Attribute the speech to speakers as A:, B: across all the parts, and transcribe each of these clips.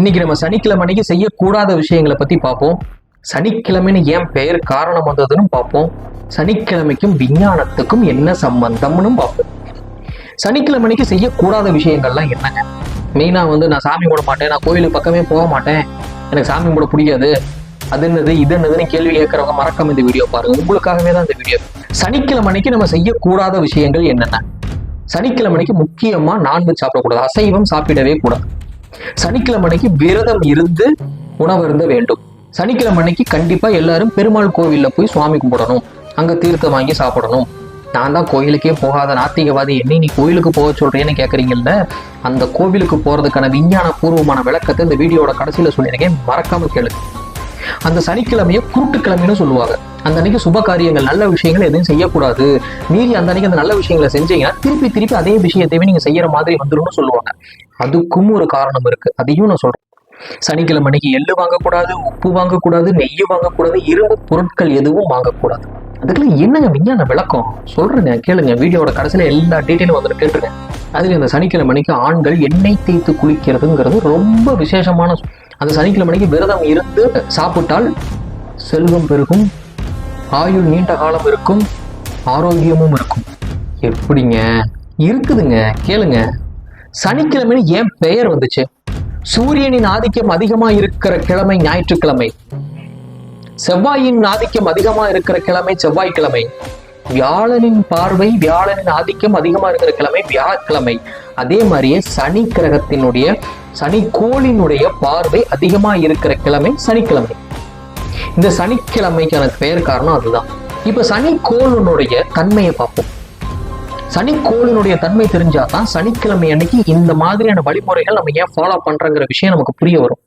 A: இன்னைக்கு நம்ம சனிக்கிழமை அன்னைக்கு செய்யக்கூடாத விஷயங்களை பத்தி பார்ப்போம். சனிக்கிழமைன்னு ஏன் பெயர் காரணம் வந்ததுன்னு பார்ப்போம். சனிக்கிழமைக்கும் விஞ்ஞானத்துக்கும் என்ன சம்பந்தம்னு பார்ப்போம். சனிக்கிழமை அன்னைக்கு செய்யக்கூடாத விஷயங்கள்லாம் என்னங்க? மெயினா வந்து நான் சாமி கும்பிட மாட்டேன் நான் கோயிலுக்கு பக்கமே போக மாட்டேன். எனக்கு சாமி கும்பிட பிடிக்காது. அது என்னது இது என்னதுன்னு கேள்வி கேட்கறவங்க மறக்காம இந்த வீடியோ பாருங்க. உங்களுக்காகவே தான் இந்த வீடியோ. சனிக்கிழமை அன்னைக்கு நம்ம செய்யக்கூடாத விஷயங்கள் என்னென்ன? சனிக்கிழமைக்கு அன்னைக்கு முக்கியமா நான்வெஜ் சாப்பிடக்கூடாது. அசைவம் சாப்பிடவே கூடாது. சனிக்கிழமை அன்னைக்கு விரதம் இருந்து உணவு இருந்த வேண்டும். சனிக்கிழமை அன்னைக்கு கண்டிப்பா எல்லாரும் பெருமாள் கோவில்ல போய் சுவாமி கும்பிடணும். அங்க தீர்த்தம் வாங்கி சாப்பிடணும். நான் தான் கோயிலுக்கே போகாத நாத்திகவாதி. என்ன நீ கோயிலுக்கு போக சொல்றேன்னு கேக்குறீங்கல்ல? அந்த கோவிலுக்கு போறதுக்கான விஞ்ஞான பூர்வமான விளக்கத்தை இந்த வீடியோட கடைசியில சொல்லியிருக்கேன். மறக்காம கேளு அந்த சனிக்கிழமையை குருட்டுக்கிழமைன்னு சொல்லுவாங்க. அந்த அன்னைக்கு சுப காரியங்கள் நல்ல விஷயங்கள் எதுவும் செய்யக்கூடாது. மீறி அந்த அன்னைக்கு அந்த நல்ல விஷயங்களை செஞ்சீங்கன்னா திருப்பி திருப்பி அதே விஷயத்தையுமே நீங்க செய்யற மாதிரி வந்துரும்னு சொல்லுவாங்க. அதுக்கும் ஒரு காரணம் இருக்கு. அதையும் நான் சொல்றேன். சனிக்கிழமை அன்னைக்கு எள்ளு வாங்கக்கூடாது உப்பு வாங்கக்கூடாது நெய் வாங்கக்கூடாது இரும்பு பொருட்கள் எதுவும் வாங்கக்கூடாது. அதுக்கெல்லாம் என்னங்க விஞ்ஞான விளக்கம்? சொல்றேங்க கேளுங்க வீடியோட கடைசியில எல்லா டீட்டெயிலும் வந்துட்டு கேட்டுருங்க. அதுல இந்த சனிக்கிழமை அன்னைக்கு ஆண்கள் எண்ணெய் தேய்த்து குளிக்கிறதுங்கிறது ரொம்ப விசேஷமான அந்த சனிக்கிழமை அன்னைக்கு விரதம் இருந்து சாப்பிட்டால் செல்வம் பெருகும். ஆயுள் நீண்ட காலம் இருக்கும் ஆரோக்கியமும் இருக்கும். எப்படிங்க? இருக்குதுங்க கேளுங்க. சனிக்கிழமைன்னு ஏன் பெயர் வந்துச்சு? சூரியனின் ஆதிக்கம் அதிகமா இருக்கிற கிழமை ஞாயிற்றுக்கிழமை. செவ்வாயின் ஆதிக்கம் அதிகமா இருக்கிற கிழமை செவ்வாய்க்கிழமை. வியாழனின் பார்வை வியாழனின் ஆதிக்கம் அதிகமா இருக்கிற கிழமை வியாழக்கிழமை. அதே மாதிரியே சனி கிரகத்தினுடைய சனி கோளினுடைய பார்வை அதிகமா இருக்கிற கிழமை சனிக்கிழமை. இந்த சனிக்கிழமைக்கான பெயர் காரணம் அதுதான். இப்ப சனி கோளினுடைய தன்மையை பார்ப்போம். சனி கோளினுடைய தன்மை தெரிஞ்சாதான் சனிக்கிழமை அன்னைக்கு இந்த மாதிரியான வழிமுறைகள் நம்ம ஏன் ஃபாலோ பண்றங்கிற விஷயம் நமக்கு புரிய வரும்.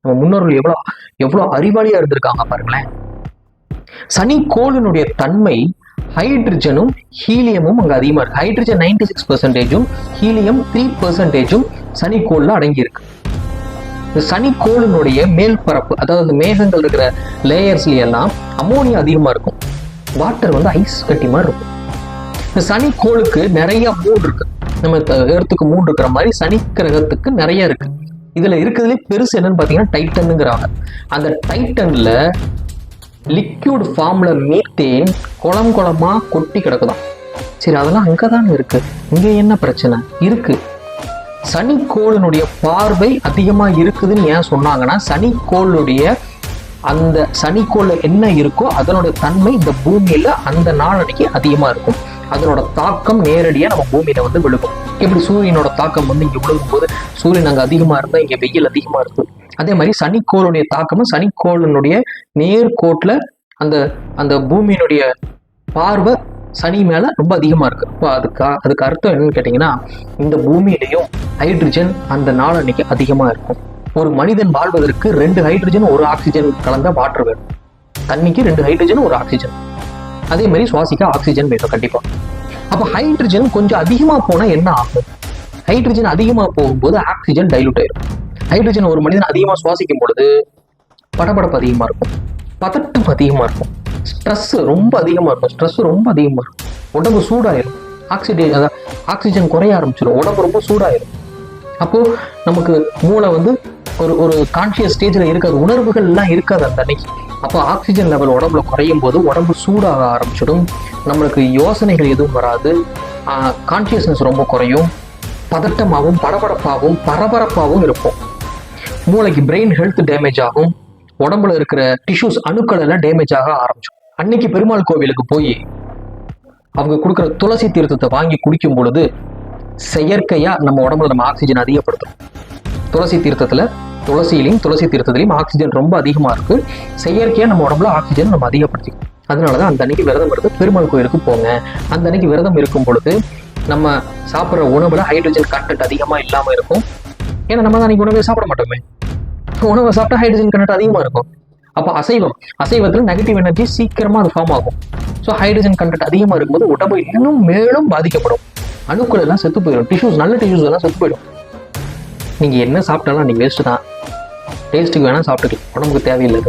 A: நம்ம முன்னோர்கள் எவ்வளவு எவ்வளவு அறிவாளியா இருந்திருக்காங்க பாருங்களேன். சனி கோளினுடைய தன்மை ஹைட்ரஜனும் ஹீலியமும் அங்க அதிகமா இருக்கு. ஹைட்ரஜன் நைன்டி சிக்ஸ் பர்சன்டேஜும் ஹீலியம் த்ரீ பர்சன்டேஜும் சனி அடங்கியிருக்கு. இந்த சனி கோளினுடைய மேல் பரப்பு அதாவது மேகங்கள் இருக்கிற லேயர்ஸ்ல எல்லாம் அமோனியா அதிகமாக இருக்கும். வாட்டர் வந்து ஐஸ் கட்டி மாதிரி இருக்கும். இந்த சனி கோளுக்கு நிறைய மூன் இருக்கு. நம்ம எர்த்துக்கு மூன் இருக்கிற மாதிரி சனி கிரகத்துக்கு நிறைய இருக்கு. இதுல இருக்கிறதுலே பெருசு என்னன்னு பார்த்தீங்கன்னா டைட்டனுங்கிறாங்க அந்த டைட்டன்ல லிக்யூட் ஃபார்ம்ல மீத்தேன் குளம் குளமா கொட்டி கிடக்குதாம் சரி அதெல்லாம் அங்கதானே இருக்கு. இங்கே என்ன பிரச்சனை? இருக்கு. சனிக்கோளினுடைய பார்வை அதிகமா இருக்குதுன்னு ஏன் சொன்னாங்கன்னா சனிக்கோளுடைய அந்த சனிக்கோள்ல என்ன இருக்கோ அதனுடைய தன்மை இந்த பூமியில அந்த நாளடிக்கு அதிகமா இருக்கும். அதனோட தாக்கம் நேரடியா நம்ம பூமியில வந்து விழுகும். எப்படி சூரியனோட தாக்கம் வந்து இங்க விழுகும் போது சூரியன் அங்க அதிகமா இருந்தால் இங்க வெயில் அதிகமா இருக்கும். அதே மாதிரி சனிக்கோளுடைய தாக்கமும் சனிக்கோளினுடைய நேர்கோட்டுல அந்த அந்த பூமியினுடைய பார்வை சனி மேல ரொம்ப அதிகமா இருக்கு. இப்போ அதுக்கு அதுக்கு அர்த்தம் என்னன்னு கேட்டீங்கன்னா இந்த பூமியிலையும் ஹைட்ரஜன் அந்த நாள் அன்னைக்கு அதிகமா இருக்கும். ஒரு மனிதன் வாழ்வதற்கு ரெண்டு ஹைட்ரஜன் ஒரு ஆக்சிஜன் கலந்த வாட்டர் வேணும். தண்ணிக்கு ரெண்டு ஹைட்ரஜன் ஒரு ஆக்சிஜன் அதே மாதிரி சுவாசிக்க ஆக்சிஜன் வேணும் கண்டிப்பா. அப்போ ஹைட்ரஜன் கொஞ்சம் அதிகமா போனா என்ன ஆகும்? ஹைட்ரஜன் அதிகமா போகும்போது ஆக்சிஜன் டைலூட் ஆயிடும் ஹைட்ரஜன் ஒரு மனிதன் அதிகமா சுவாசிக்கும் பொழுது படபடப்பு அதிகமா இருக்கும். பதட்டம் அதிகமா இருக்கும். ஸ்ட்ரெஸ் ரொம்ப அதிகமாக இருக்கும். ஸ்ட்ரெஸ் ரொம்ப அதிகமாக இருக்கும். உடம்பு சூடாயிரும். ஆக்சிடே அதான் ஆக்சிஜன் குறைய ஆரம்பிச்சிடும் உடம்பு ரொம்ப சூடாயிரும். அப்போது நமக்கு மூளை வந்து ஒரு ஒரு கான்ஷியஸ் ஸ்டேஜில் இருக்காது. உணர்வுகள் எல்லாம் இருக்காது அந்த அன்னைக்கு. அப்போ ஆக்சிஜன் லெவல் உடம்புல குறையும் போது உடம்பு சூடாக ஆரம்பிச்சிடும். நம்மளுக்கு யோசனைகள் எதுவும் வராது. கான்ஷியஸ்னஸ் ரொம்ப குறையும். பதட்டமாகவும் படபடப்பாகவும் பரபரப்பாகவும் இருப்போம். மூளைக்கு பிரெயின் ஹெல்த் டேமேஜ் ஆகும். உடம்புல இருக்கிற டிஷ்யூஸ் அணுக்கள் எல்லாம் டேமேஜ் ஆக ஆரம்பிச்சோம் அன்னைக்கு பெருமாள் கோவிலுக்கு போய் அவங்க கொடுக்குற துளசி தீர்த்தத்தை வாங்கி குடிக்கும் பொழுது செயற்கையா நம்ம உடம்புல நம்ம ஆக்சிஜன் அதிகப்படுத்தும் துளசி தீர்த்தத்துல துளசியிலையும் துளசி தீர்த்தத்திலையும் ஆக்சிஜன் ரொம்ப அதிகமா இருக்கு. செயற்கையா நம்ம உடம்புல ஆக்சிஜன் நம்ம அதிகப்படுத்திக்கும் அதனாலதான் அந்த அன்னைக்கு விரதம் எடுத்து பெருமாள் கோயிலுக்கு போங்க. அந்த அன்னைக்கு விரதம் இருக்கும் பொழுது நம்ம சாப்பிட்ற உணவுல ஹைட்ரஜன் கண்டென்ட் அதிகமா இல்லாம இருக்கும். ஏன்னா நம்ம தான் அன்னைக்கு உணவே சாப்பிட மாட்டோமே. உணவை சாப்பிட்டா ஹைட்ரஜன் கண்டென்ட் அதிகமாக இருக்கும். அப்போ அசைவம் அசைவத்தில் நெகட்டிவ் எனர்ஜி சீக்கிரமா அது ஃபார்ம் ஆகும். ஸோ ஹைட்ரஜன் கண்டென்ட் அதிகமா இருக்கும்போது உடம்பு இன்னும் மேலும் பாதிக்கப்படும். அணுக்கள் எல்லாம் செத்து போயிடும். டிஷ்யூஸ் நல்ல டிஷ்யூஸ் எல்லாம் செத்து போயிடும். நீங்க என்ன சாப்பிட்டாலும் அன்றைக்கி வேஸ்ட் தான். டேஸ்ட்டுக்கு வேணா சாப்பிட்டுக்கலாம். உடம்புக்கு தேவையில்லை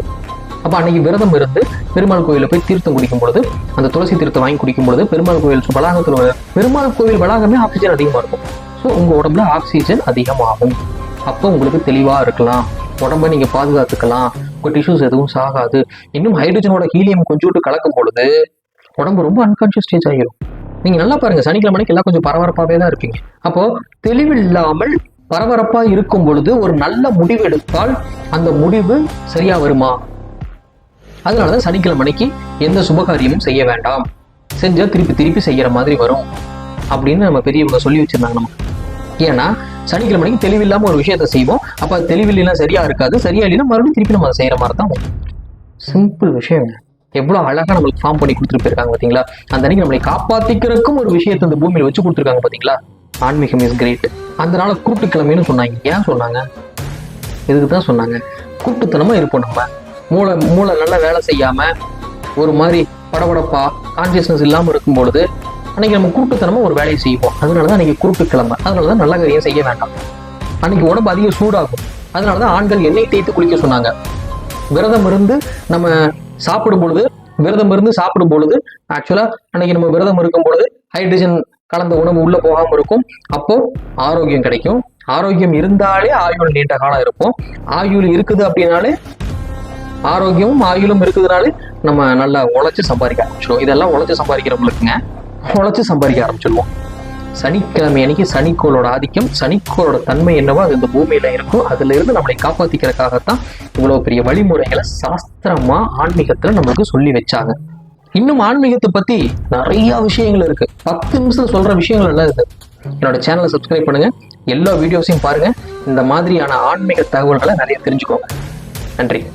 A: அப்போ அன்னைக்கு விரதம் இருந்து பெருமாள் கோயிலில் போய் தீர்த்தம் குடிக்கும் பொழுது அந்த துளசி தீர்த்தம் வாங்கி குடிக்கும் பொழுது பெருமாள் கோயில் வளாகத்தில் பெருமாள் கோவில் வளாகமே ஆக்சிஜன் அதிகமாக இருக்கும். ஸோ உங்கள் உடம்புல ஆக்சிஜன் அதிகமாகும். அப்போ உங்களுக்கு தெளிவா இருக்கலாம். உடம்ப நீங்க பாதுகாத்துக்கலாம். உங்கள் டிஷ்யூஸ் எதுவும் சாகாது. இன்னும் ஹைட்ரஜனோட ஹீலியம் கொஞ்சோட்டு கலக்கும் பொழுது உடம்பு ரொம்ப அன்கான்ஷியஸ் ஸ்டேஜ் ஆகிடும் நீங்க நல்லா பாருங்க சனிக்கிழமைக்கு எல்லாம் கொஞ்சம் பரபரப்பாகவே தான் இருப்பீங்க. அப்போ தெளிவில்லாமல் பரபரப்பா இருக்கும் பொழுது ஒரு நல்ல முடிவு எடுத்தால் அந்த முடிவு சரியா வருமா? அதனாலதான் சனிக்கிழமைக்கு எந்த சுபகாரியமும் செய்ய வேண்டாம். செஞ்சா திருப்பி திருப்பி செய்யற மாதிரி வரும். அப்படின்னு நம்ம பெரியவங்க சொல்லி வச்சிருந்தாங்க நமக்கு. ஏன்னா சனிக்கிழமைக்கு தெளிவில்லாமல் ஒரு விஷயத்த செய்வோம். அப்போ அது தெளிவில்லாம் சரியாக இருக்காது. சரியா இல்லைன்னா மறுபடியும் திருப்பி நம்ம அதை செய்யற மாதிரி தான் வரும். சிம்பிள் விஷயம். எவ்வளவு அழகா நம்மளுக்கு ஃபார்ம் பண்ணி கொடுத்துட்டு போயிருக்காங்க பார்த்தீங்களா அந்த அன்னைக்கு நம்மளை காப்பாத்திக்கிறதுக்கும் ஒரு விஷயத்தை இந்த பூமியில வச்சு கொடுத்துருக்காங்க பார்த்தீங்களா ஆன்மீகம் இஸ் கிரேட் அந்த நாளை கூட்டுக்கிழமைன்னு சொன்னாங்க. ஏன் சொன்னாங்க? இதுக்கு தான் சொன்னாங்க. கூட்டுத்தனமாக இருப்போம் நம்ம. மூளை மூளை நல்லா வேலை செய்யாம ஒரு மாதிரி படபடப்பா கான்சியஸ்னஸ் இல்லாம இருக்கும் பொழுது அன்னைக்கு நம்ம குருட்டுத்தனமாக ஒரு வேலையை செய்வோம். அதனால தான் அன்னைக்கு கிளம்ப அதனால தான் நல்ல கதையை செய்ய வேண்டாம். அன்னைக்கு உடம்பு அதிக சூடாகும். அதனால தான் ஆண்கள் எண்ணெய் தேய்த்து குளிக்க சொன்னாங்க. விரதம் இருந்து நம்ம சாப்பிடும் பொழுது விரதம் இருந்து சாப்பிடும் பொழுது ஆக்சுவலா அன்னைக்கு நம்ம விரதம் இருக்கும் பொழுது ஹைட்ரஜன் கலந்த உணவு உள்ள போகாம இருக்கும். அப்போ ஆரோக்கியம் கிடைக்கும். ஆரோக்கியம் இருந்தாலே ஆயுள் நீண்ட காலம் இருக்கும். ஆயுள் இருக்குது அப்படின்னாலே ஆரோக்கியமும் ஆயுளும் இருக்குதுனாலே நம்ம நல்லா உழைச்சி சம்பாதிக்க ஆரம்பிச்சிடும் இதெல்லாம் உழைச்சு சம்பாதிக்கிறவங்களுக்குங்க. உழைச்சி சம்பாதிக்க ஆரம்பிச்சிடுவோம் சனிக்கிழமை அன்னைக்கு சனிக்கோளோட ஆதிக்கம் சனிக்கோளோட தன்மை என்னவோ அது இந்த பூமியில இருக்கும் அதுல இருந்து நம்மளை காப்பாத்திக்கிறதுக்காகத்தான் இவ்வளவு பெரிய வழிமுறைகளை சாஸ்திரமா ஆன்மீகத்துல நம்மளுக்கு சொல்லி வச்சாங்க. இன்னும் ஆன்மீகத்தை பத்தி நிறைய விஷயங்கள் இருக்கு. பத்து நிமிஷம் சொல்ற விஷயங்கள் எல்லாம் இருக்கு. என்னோட சேனலை சப்ஸ்கிரைப் பண்ணுங்க. எல்லா வீடியோஸையும் பாருங்க. இந்த மாதிரியான ஆன்மீக தகவல்களை நிறைய தெரிஞ்சுக்கோங்க. நன்றி.